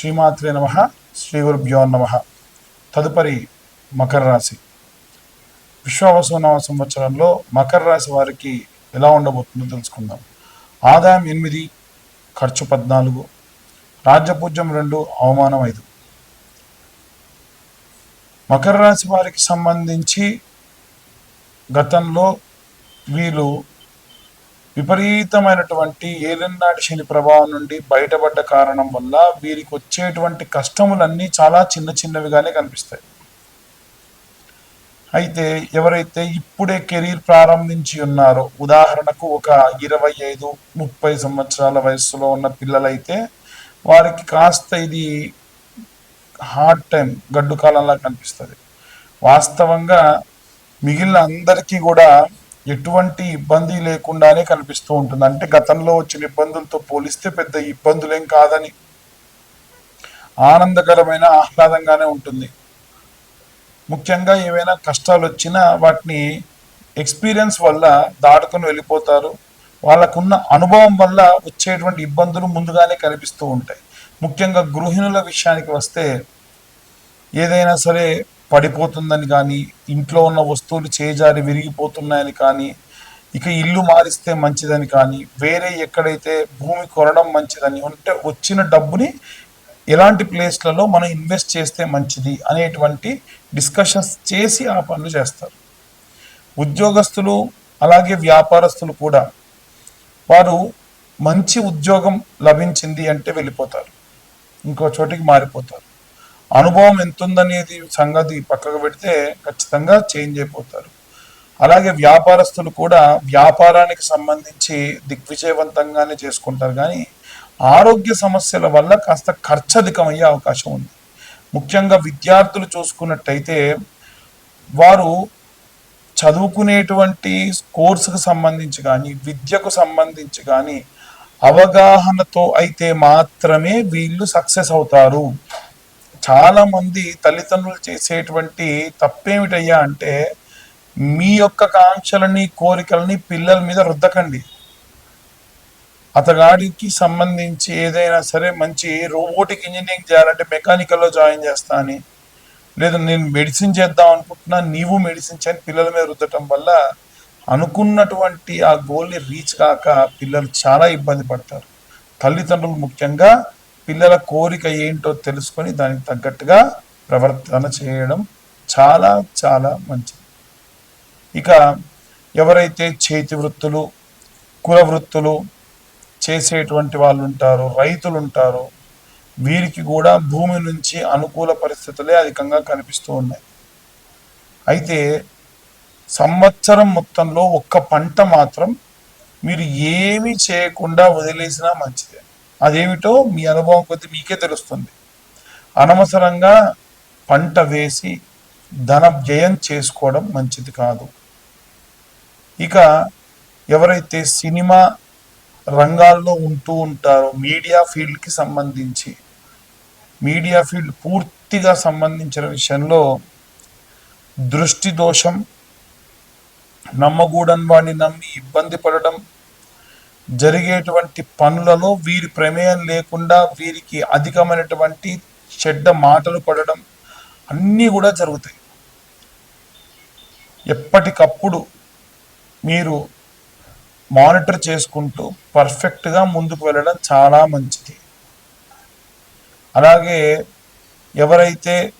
శ్రీమాత్రే నమ శ్రీ గురుభ్యో నమ. తదుపరి మకర రాశి. విశ్వావసునవ సంవత్సరంలో మకర రాశి వారికి ఎలా ఉండబోతుందో తెలుసుకుందాం. ఆదాయం ఎనిమిది ఖర్చు పద్నాలుగు రాజ్యపూజ్యం రెండు అవమానం ఐదు. మకర రాశి వారికి సంబంధించి గతంలో వీళ్ళు విపరీతమైనటువంటి ఏలినాటి శని ప్రభావం నుండి బయటపడ్డ కారణం వల్ల వీరికి వచ్చేటువంటి కష్టములన్నీ చాలా చిన్న చిన్నవిగానే కనిపిస్తాయి. అయితే ఎవరైతే ఇప్పుడే కెరీర్ ప్రారంభించి ఉన్నారో ఉదాహరణకు ఒక ఇరవై ఐదు ముప్పై సంవత్సరాల వయస్సులో ఉన్న పిల్లలైతే వారికి కాస్త ఇది హార్డ్ టైం గడ్డు కాలంలా కనిపిస్తుంది. వాస్తవంగా మిగిలిన అందరికీ కూడా ఎటువంటి ఇబ్బంది లేకుండానే కనిపిస్తూ ఉంటుంది. అంటే గతంలో వచ్చిన ఇబ్బందులతో పోలిస్తే పెద్ద ఇబ్బందులేం కాదని ఆనందకరమైన ఆహ్లాదంగానే ఉంటుంది. ముఖ్యంగా ఏవైనా కష్టాలు వచ్చినా వాటిని ఎక్స్పీరియన్స్ వల్ల దాటుకొని వెళ్ళిపోతారు. వాళ్ళకున్న అనుభవం వల్ల వచ్చేటువంటి ఇబ్బందులు ముందుగానే కనిపిస్తూ ఉంటాయి. ముఖ్యంగా గృహిణుల విషయానికి వస్తే ఏదైనా సరే పడిపోతుందని కానీ ఇంట్లో ఉన్న వస్తువులు చేజారి విరిగిపోతున్నాయని కానీ ఇక ఇల్లు మారిస్తే మంచిదని కానీ వేరే ఎక్కడైతే భూమి కొనడం మంచిదని అంటే వచ్చిన డబ్బుని ఎలాంటి ప్లేస్లలో మనం ఇన్వెస్ట్ చేస్తే మంచిది అనేటువంటి డిస్కషన్స్ చేసి ఆ పనులు చేస్తారు. ఉద్యోగస్తులు అలాగే వ్యాపారస్తులు కూడా వారు మంచి ఉద్యోగం లభించింది అంటే వెళ్ళిపోతారు. ఇంకో చోటికి మారిపోతారు. అనుభవం ఎంత ఉందనేది సంగతి పక్కకు పెడితే ఖచ్చితంగా చేంజ్ అయిపోతారు. అలాగే వ్యాపారస్తులు కూడా వ్యాపారానికి సంబంధించి దిగ్విజయవంతంగానే చేసుకుంటారు. కానీ ఆరోగ్య సమస్యల వల్ల కాస్త ఖర్చు అధికమయ్యే అవకాశం ఉంది. ముఖ్యంగా విద్యార్థులు చూసుకున్నట్టయితే వారు చదువుకునేటువంటి కోర్సుకు సంబంధించి కానీ విద్యకు సంబంధించి కానీ అవగాహనతో అయితే మాత్రమే వీళ్ళు సక్సెస్ అవుతారు. చాలా మంది తల్లిదండ్రులు చేసేటువంటి తప్పేమిటయ్యా అంటే మీ యొక్క కాంక్షలని కోరికలని పిల్లల మీద రుద్దకండి. అతగాడికి సంబంధించి ఏదైనా సరే మంచి రోబోటిక్ ఇంజనీరింగ్ చేయాలంటే మెకానికల్లో జాయిన్ చేస్తా అని లేదు నేను మెడిసిన్ చేద్దాం అనుకుంటున్నా నీవు మెడిసిన్ చేయని పిల్లల మీద రుద్దటం వల్ల అనుకున్నటువంటి ఆ గోల్ని రీచ్ కాక పిల్లలు చాలా ఇబ్బంది పడతారు. తల్లిదండ్రులు ముఖ్యంగా పిల్లల కోరిక ఏంటో తెలుసుకొని దానికి తగ్గట్టుగా ప్రవర్తన చేయడం చాలా చాలా మంచిది. ఇక ఎవరైతే చేతి వృత్తులు కుల వృత్తులు చేసేటువంటి వాళ్ళు ఉంటారు రైతులు ఉంటారో వీరికి కూడా భూమి నుంచి అనుకూల పరిస్థితులే అధికంగా కనిపిస్తూ ఉన్నాయి. అయితే సంవత్సరం మొత్తంలో ఒక్క పంట మాత్రం మీరు ఏమీ చేయకుండా వదిలేసినా మంచిదే. అదేమిటో మీ అనుభవం కొద్ది మీకే తెలుస్తుంది. అనవసరంగా పంట వేసి ధన వ్యయం చేసుకోవడం మంచిది కాదు. ఇక ఎవరైతే సినిమా రంగాల్లో ఉంటూ ఉంటారో మీడియా ఫీల్డ్కి సంబంధించి మీడియా ఫీల్డ్ పూర్తిగా సంబంధించిన విషయంలో దృష్టి దోషం నమ్మగూడని వాడిని నమ్మి ఇబ్బంది పడడం జరిగేటువంటి పనులలో వీరి ప్రమేయం లేకుండా వీరికి అధికమైనటువంటి చెడ్డ మాటలు పడడం అన్నీ కూడా జరుగుతాయి. ఎప్పటికప్పుడు మీరు మానిటర్ చేసుకుంటూ పర్ఫెక్ట్గా ముందుకు వెళ్ళడం చాలా మంచిది. అలాగే ఎవరైతే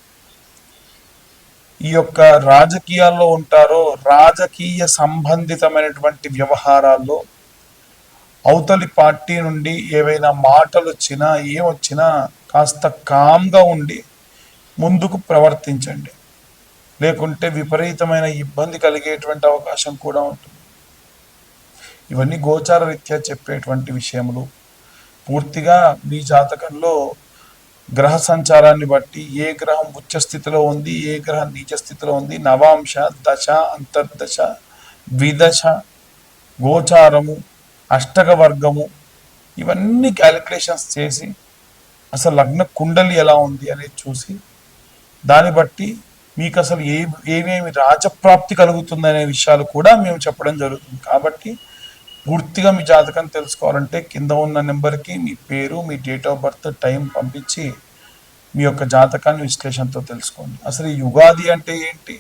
ఈ యొక్క రాజకీయాల్లో ఉంటారో రాజకీయ సంబంధితమైనటువంటి వ్యవహారాల్లో అవతలి పార్టీ నుండి ఏవైనా మాటలు వచ్చినా ఏమొచ్చినా కాస్త కామ్గా ఉండి ముందుకు ప్రవర్తించండి. లేకుంటే విపరీతమైన ఇబ్బంది కలిగేటువంటి అవకాశం కూడా ఉంటుంది. ఇవన్నీ గోచార రీత్యా చెప్పేటువంటి విషయములు. పూర్తిగా మీ జాతకంలో గ్రహ సంచారాన్ని బట్టి ఏ గ్రహం ఉచ్చ స్థితిలో ఉంది ఏ గ్రహం నీచ స్థితిలో ఉంది నవాంశ దశ అంతర్దశ ద్విదశ గోచారము అష్టక వర్గము ఇవన్నీ క్యాలిక్యులేషన్స్ చేసి అసలు లగ్న కుండలి ఎలా ఉంది అనేది చూసి దాన్ని బట్టి మీకు అసలు ఏ ఏమేమి రాజప్రాప్తి కలుగుతుందనే విషయాలు కూడా మేము చెప్పడం జరుగుతుంది. కాబట్టి పూర్తిగా మీ జాతకం తెలుసుకోవాలంటే కింద ఉన్న నెంబర్కి మీ పేరు మీ డేట్ ఆఫ్ బర్త్ టైం పంపించి మీ యొక్క జాతకాన్ని విశ్లేషణతో తెలుసుకోండి. అసలు ఈ యుగాది అంటే ఏంటి?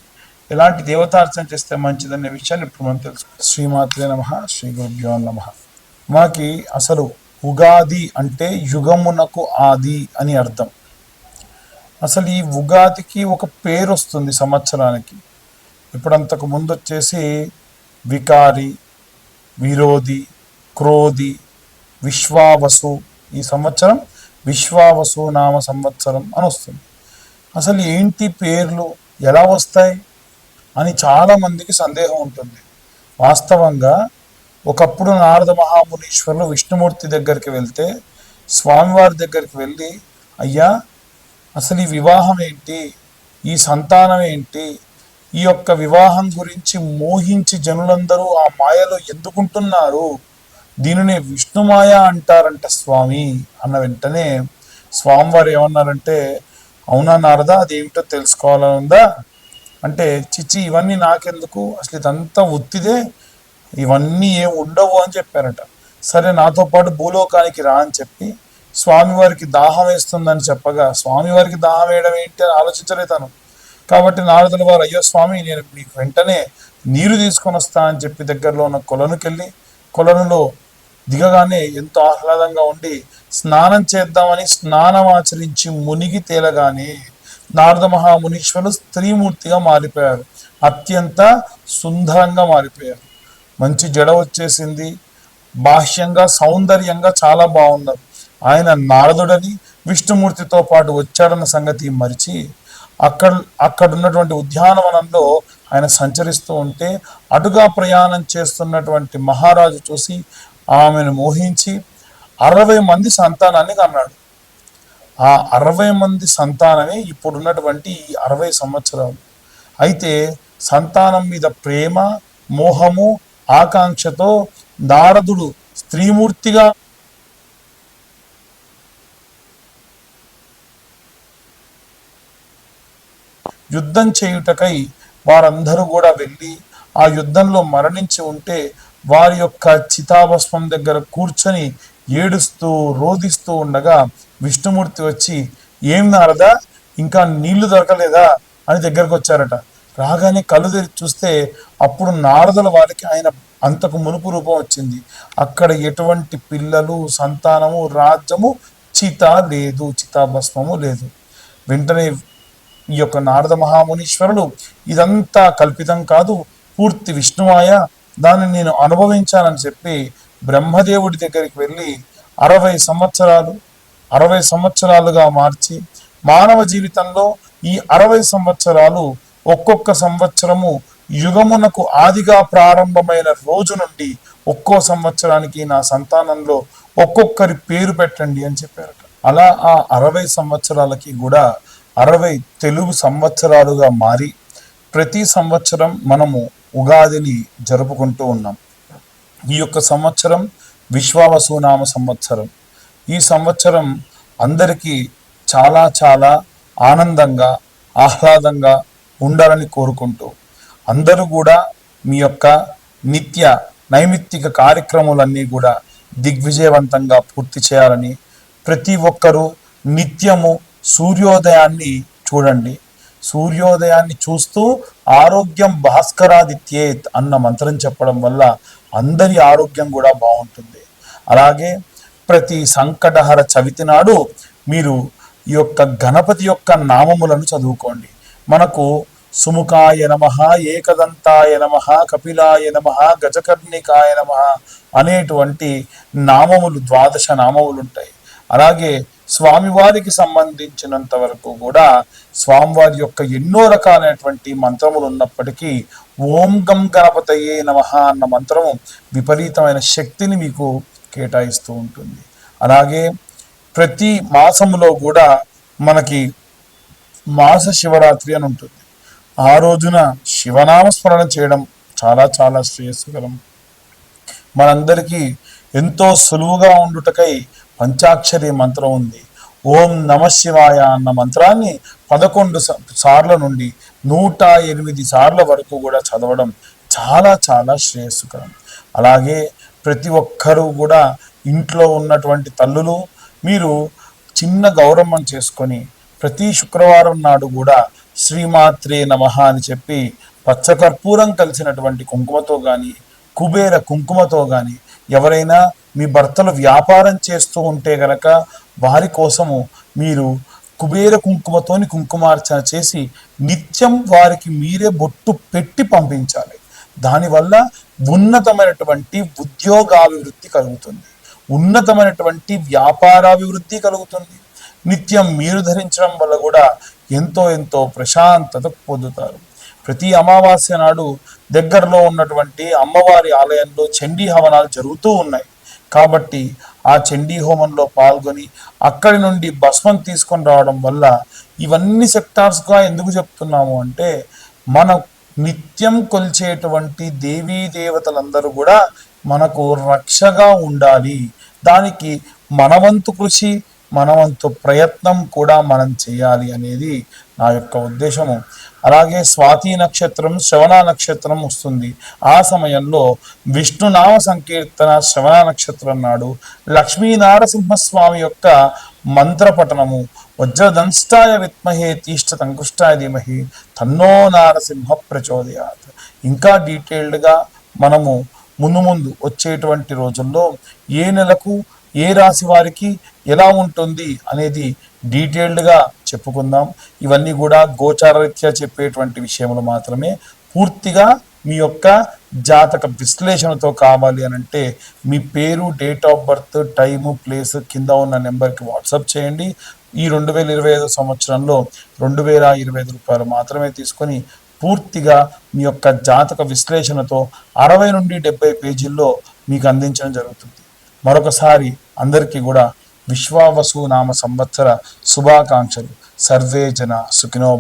ఎలాంటి దేవతార్చన చేస్తే మంచిదనే విషయాన్ని ఇప్పుడు మనం తెలుసుకోవాలి శ్రీమాత్రే నమ శ్రీ గురుభ్యో నమ. మాకి అసలు ఉగాది అంటే యుగమునకు ఆది అని అర్థం. అసలు ఈ ఉగాదికి ఒక పేరు వస్తుంది సంవత్సరానికి. ఇప్పుడంతకు ముందు వచ్చేసి వికారి విరోధి క్రోధి విశ్వావసు. ఈ సంవత్సరం విశ్వావసు నామ సంవత్సరం అని వస్తుంది. అసలు ఏంటి పేర్లు ఎలా వస్తాయి? అని చాలా మందికి సందేహం ఉంటుంది. వాస్తవంగా ఒకప్పుడు నారద మహామునీశ్వరులు విష్ణుమూర్తి దగ్గరికి వెళ్తే స్వామివారి దగ్గరికి వెళ్ళి అయ్యా అసలు ఈ వివాహం ఏంటి? ఈ సంతానం ఏంటి? ఈ యొక్క వివాహం గురించి మోహించి జనులందరూ ఆ మాయలో ఎందుకుంటున్నారు? దీనిని విష్ణుమాయ అంటారంట స్వామి. అన్న వెంటనే స్వామివారు ఏమన్నారంటే అవునా నారదా అదేమిటో తెలుసుకోవాలని ఉందా? అంటే చిచ్చి ఇవన్నీ నాకెందుకు? అసలు ఇదంతా ఉత్తిదే ఇవన్నీ ఏం ఉండవు అని చెప్పారట. సరే నాతో పాటు భూలోకానికి రా అని చెప్పి స్వామివారికి దాహం వేస్తుందని చెప్పగా స్వామివారికి దాహం వేయడం ఏంటి అని ఆలోచించలే తను. కాబట్టి నారదుల వారు అయ్యో స్వామి నేను మీకు వెంటనే నీరు తీసుకొని వస్తా అని చెప్పి దగ్గరలో ఉన్న కొలనుకెళ్ళి కొలనులో దిగగానే ఎంతో ఆహ్లాదంగా ఉండి స్నానం చేద్దామని స్నానం ఆచరించి మునిగి తేలగానే నారద మహామునీశ్వరుడు స్త్రీమూర్తిగా మారిపోయారు అత్యంత సుందరంగా మారిపోయారు మంచి జడ వచ్చేసింది. బాహ్యంగా సౌందర్యంగా చాలా బాగున్నారు ఆయన నారదుడని విష్ణుమూర్తితో పాటు వచ్చాడన్న సంగతి మరిచి అక్కడ అక్కడ ఉన్నటువంటి ఉద్యానవనంలో ఆయన సంచరిస్తూ ఉంటే అటుగా ప్రయాణం చేస్తున్నటువంటి మహారాజు చూసి ఆమెను మోహించి అరవై మంది సంతానాన్ని కన్నాడు. ఆ అరవై మంది సంతానమే ఇప్పుడున్నటువంటి ఈ అరవై సంవత్సరాలు. అయితే సంతానం మీద ప్రేమ మోహము ఆకాంక్షతో నారదుడు స్త్రీమూర్తిగా యుద్ధం చేయుటకై వారందరూ కూడా వెళ్ళి ఆ యుద్ధంలో మరణించి ఉంటే వారి యొక్క చితాభస్మం దగ్గర కూర్చొని ఏడుస్తూ రోదిస్తూ ఉండగా విష్ణుమూర్తి వచ్చి ఏం నారదా? ఇంకా నీళ్ళు దొరకలేదా? అని దగ్గరకు వచ్చారట. రాగానే కళ్ళు తెరిచి చూస్తే అప్పుడు నారదుల వారికి ఆయన అంతకు మునుపు రూపం వచ్చింది. అక్కడ ఎటువంటి పిల్లలు సంతానము రాజ్యము చిత లేదు చితాభస్మము లేదు. వెంటనే ఈ యొక్క నారద మహామునీశ్వరుడు ఇదంతా కల్పితం కాదు పూర్తి విష్ణుమాయ దాన్ని నేను అనుభవించానని చెప్పి బ్రహ్మదేవుడి దగ్గరికి వెళ్ళి అరవై సంవత్సరాలు అరవై సంవత్సరాలుగా మార్చి మానవ జీవితంలో ఈ అరవై సంవత్సరాలు ఒక్కొక్క సంవత్సరము యుగమునకు ఆదిగా ప్రారంభమైన రోజు నుండి ఒక్కో సంవత్సరానికి నా సంతానంలో ఒక్కొక్కరి పేరు పెట్టండి అని చెప్పారట. అలా ఆ అరవై సంవత్సరాలకి కూడా అరవై తెలుగు సంవత్సరాలుగా మారి ప్రతి సంవత్సరం మనము ఉగాదిని జరుపుకుంటూ ఉన్నాం. ఈ యొక్క సంవత్సరం విశ్వావసునామ సంవత్సరం. ఈ సంవత్సరం అందరికీ చాలా చాలా ఆనందంగా ఆహ్లాదంగా ఉండాలని కోరుకుంటూ అందరూ కూడా మీ యొక్క నిత్య నైమిత్తిక కార్యక్రమాలన్నీ కూడా దిగ్విజయవంతంగా పూర్తి చేయాలని ప్రతి ఒక్కరూ నిత్యము సూర్యోదయాన్ని చూడండి. సూర్యోదయాన్ని చూస్తూ ఆరోగ్యం భాస్కరాదిత్యేత్ అన్న మంత్రం చెప్పడం వల్ల అందరి ఆరోగ్యం కూడా బాగుంటుంది. అలాగే ప్రతి సంకటహర చవితి నాడు మీరు ఈ యొక్క గణపతి యొక్క నామములను చదువుకోండి. మనకు సుముఖాయ నమ ఏకదంతాయ నమ కపిలాయ నమ గజకర్ణికాయ నమ అనేటువంటి నామములు ద్వాదశ నామములు ఉంటాయి అలాగే స్వామివారికి సంబంధించినంత వరకు కూడా స్వామివారి యొక్క ఎన్నో రకాలైనటువంటి మంత్రములు ఉన్నప్పటికీ ఓం గం గణపతయే నమ అన్న మంత్రము విపరీతమైన శక్తిని మీకు కేటాయిస్తూ ఉంటుంది. అలాగే ప్రతి మాసములో కూడా మనకి మాస శివరాత్రి అని ఉంటుంది. ఆ రోజున శివనామస్మరణ చేయడం చాలా చాలా శ్రేయస్కరం. మనందరికీ ఎంతో సులువుగా ఉండుటకై పంచాక్షరి మంత్రం ఉంది. ఓం నమ శివాయ అన్న మంత్రాన్ని పదకొండు స- సార్ల నుండి నూట ఎనిమిది సార్ల వరకు కూడా చదవడం చాలా చాలా శ్రేయస్కరం. అలాగే ప్రతి ఒక్కరూ కూడా ఇంట్లో ఉన్నటువంటి తల్లులు మీరు చిన్న గౌరవం చేసుకొని ప్రతి శుక్రవారం నాడు కూడా శ్రీమాత్రే నమ అని చెప్పి పచ్చకర్పూరం కలిసినటువంటి కుంకుమతో కానీ కుబేర కుంకుమతో కానీ ఎవరైనా మీ భర్తలు వ్యాపారం చేస్తూ ఉంటే గనక వారి కోసము మీరు కుబేర కుంకుమతోని కుంకుమార్చన చేసి నిత్యం వారికి మీరే బొట్టు పెట్టి పంపించాలి. దానివల్ల ఉన్నతమైనటువంటి ఉద్యోగాభివృద్ధి కలుగుతుంది. ఉన్నతమైనటువంటి వ్యాపారాభివృద్ధి కలుగుతుంది. నిత్యం మీరు ధరించడం వల్ల కూడా ఎంతో ఎంతో ప్రశాంతత పొందుతారు. ప్రతి అమావాస్య నాడు దగ్గరలో ఉన్నటువంటి అమ్మవారి ఆలయంలో చండీ హవనాలు జరుగుతూ ఉన్నాయి. కాబట్టి ఆ చండీ హోమంలో పాల్గొని అక్కడి నుండి భస్మం తీసుకొని రావడం వల్ల ఇవన్నీ సెక్టార్స్గా ఎందుకు చెప్తున్నాము అంటే మన నిత్యం కొలిచేటువంటి దేవీ దేవతలందరూ కూడా మనకు రక్షగా ఉండాలి. దానికి మనవంతు కృషి మనవంతు ప్రయత్నం కూడా మనం చేయాలి అనేది నా యొక్క ఉద్దేశము. అలాగే స్వాతి నక్షత్రం శ్రవణ నక్షత్రం వస్తుంది. ఆ సమయంలో విష్ణునామ సంకీర్తన శ్రవణ నక్షత్రం నాడు లక్ష్మీ నారసింహస్వామి యొక్క మంత్రపఠనము. వజ్రదంష్టాయ విత్మహే తీష్ట తంకుష్టాయ ధీమహి తన్నో నారసింహ ప్రచోదయాత్. ఇంకా డీటెయిల్డ్గా మనము ముందు ముందు వచ్చేటువంటి రోజుల్లో ఏ నెలకు ఏ రాశి వారికి ఎలా ఉంటుంది అనేది డీటెయిల్డ్గా చెప్పుకుందాం. ఇవన్నీ కూడా గోచారరీత్యా చెప్పేటువంటి విషయంలో మాత్రమే. పూర్తిగా మీ యొక్క జాతక విశ్లేషణతో కావాలి అని అంటే మీ పేరు date of birth time place కింద ఉన్న నెంబర్కి వాట్సాప్ చేయండి. ఈ రెండు వేల ఇరవై ఐదు సంవత్సరంలో రెండు వేల ఇరవై ఐదు రూపాయలు మాత్రమే తీసుకొని పూర్తిగా మీ యొక్క జాతక విశ్లేషణతో అరవై నుండి డెబ్బై పేజీల్లో మీకు అందించడం జరుగుతుంది. మరొకసారి అందరికీ కూడా విశ్వావసు నామ సంవత్సర శుభాకాంక్షలు. సర్వే జన సుఖినో